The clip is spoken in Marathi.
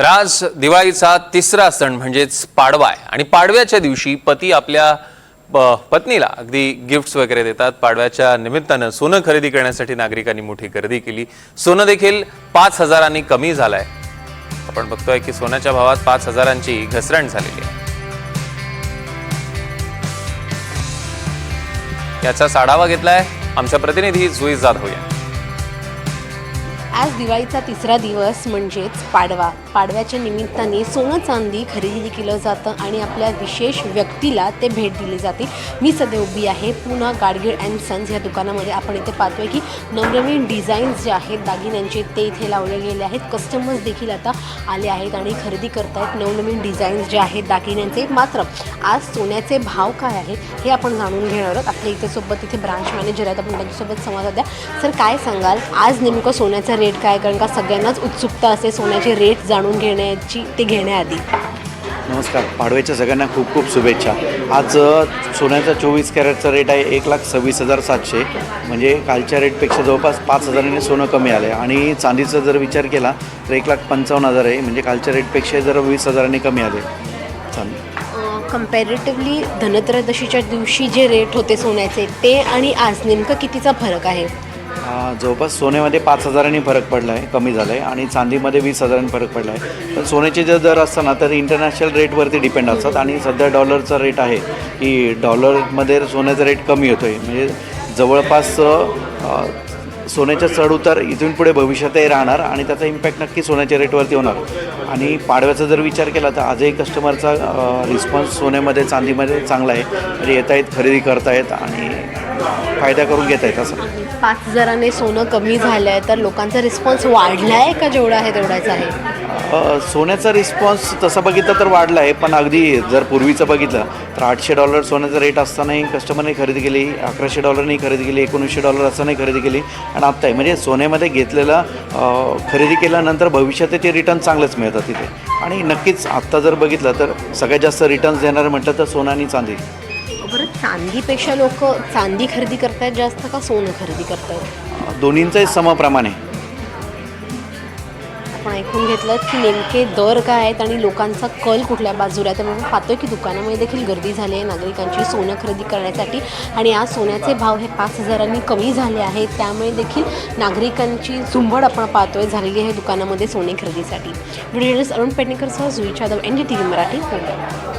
तर आज दिवाळीचा तिसरा सण म्हणजेच पाडवा आहे आणि पाडव्याच्या दिवशी पती आपल्या प- पत्नीला अगदी गिफ्ट्स वगैरे देतात. पाडव्याच्या निमित्तानं सोनं खरेदी करण्यासाठी नागरिकांनी मोठी गर्दी केली. सोनं देखील पाच हजारांनी कमी झालंय. आपण बघतोय की सोन्याच्या भावात पाच हजारांची घसरण झालेली आहे. याचा आढावा घेतलाय आमच्या प्रतिनिधी जुई जाधव यांनी. आज दिवाळीचा तिसरा दिवस म्हणजेच पाडवा. पाडव्याच्या निमित्ताने सोनं चांदी खरेदी केलं जातं आणि आपल्या विशेष व्यक्तीला ते भेट दिली जाते. मी सध्या उभी आहे. पुन्हा गाडगीळ अँड सन्स या दुकानामध्ये आपण इथे पाहतोय की नवनवीन डिझाईन्स जे आहेत दागिन्यांचे ते इथे लावले गेले आहेत. कस्टमर्स देखील आता आले आहेत आणि खरेदी करतायत नवनवीन डिझाईन्स जे आहेत दागिन्यांचे. मात्र आज सोन्याचे भाव काय आहेत हे आपण जाणून घेणार आहोत. आपल्या इथे सोबत इथे ब्रांच मॅनेजर आहेत. आपण त्यांच्यासोबत संवाद साध्या. सर काय सांगाल? आज नेमकं सोन्याचा रेट काय? कारण का सगळ्यांनाच उत्सुकता असते सोन्याचे रेट जाणून घेण्याची ते घेण्याआधी. नमस्कार. पाडव्याच्या सगळ्यांना खूप खूप शुभेच्छा. आज सोन्याचा चोवीस कॅरेटचा रेट आहे एक लाख सव्वीस हजार सातशे. म्हणजे कालच्या रेटपेक्षा जवळपास पाच हजारांनी सोनं कमी आलं आहे आणि चांदीचा जर विचार केला तर एक लाख पंचावन्न हजार आहे. म्हणजे कालच्या रेटपेक्षा जर वीस हजारांनी कमी आले. चांदी कम्पॅरेटिव्हली धनत्रयोदशीच्या दिवशी जे रेट होते सोन्याचे ते आणि आज नेमकं कितीचा फरक आहे? जवळपास सोन्यामध्ये पाच हजारांनी फरक पडला आहे कमी झाला आहे आणि चांदीमध्ये वीस हजारांनी फरक पडला आहे पण सोन्याचे जर दर असताना तर इंटरनॅशनल रेटवरती डिपेंड असतात आणि सध्या डॉलरचा रेट आहे की डॉलरमध्ये सोन्याचा रेट कमी होतो आहे म्हणजे जवळपास सोन्याच्या चढउतार इथून पुढे भविष्यातही राहणार आणि त्याचा इम्पॅक्ट नक्की सोन्याच्या रेटवरती होणार. आणि पाडव्याचा जर विचार केला तर आजही कस्टमरचा रिस्पॉन्स सोन्यामध्ये चांदीमध्ये चांगला आहे. म्हणजे येत आहेत खरेदी करतायत आणि फायदा करून घेत आहेत असं. पाच हजाराने सोनं कमी झालं आहे तर लोकांचा रिस्पॉन्स वाढला आहे का जेवढा आहे तेवढाच आहे? सोन्याचा रिस्पॉन्स तसा बघितला तर वाढला आहे पण अगदी जर पूर्वीचं बघितलं तर आठशे डॉलर सोन्याचा रेट असतानाही कस्टमरने खरेदी केली अकराशे डॉलरनी खरेदी केली एकोणीसशे डॉलर असतानाही खरेदी केली. आणि आत्ता आहे. म्हणजे सोन्यामध्ये घेतलेला खरेदी केल्यानंतर भविष्यात ते रिटर्न चांगलेच मिळतात तिथे. आणि नक्कीच आत्ता जर बघितलं तर सगळ्यात जास्त रिटर्न्स देणारं म्हटलं तर सोनं आणि चांदी. बरं चांदीपेक्षा लोक चांदी खरेदी करतायत जास्त का सोनं खरेदी करतायत? दोन्हींचंही समप्रमाणे. आपण ऐकून घेतलं की नेमके दर काय आहेत आणि लोकांचा कल कुठल्या बाजूला आहे. त्यामुळे आपण पाहतोय की दुकानामध्ये देखील गर्दी झाली आहे. नागरिकांची सोनं खरेदी करण्यासाठी. आणि आज सोन्याचे भाव हे पाच हजारांनी कमी झाले आहेत. त्यामुळे देखील नागरिकांची झुंबड आपण पाहतोय झालेली आहे दुकानामध्ये सोने खरेदीसाठी. Video Arun पेडणेकरसह Jui Jadhav N D T V Marathi Mumbai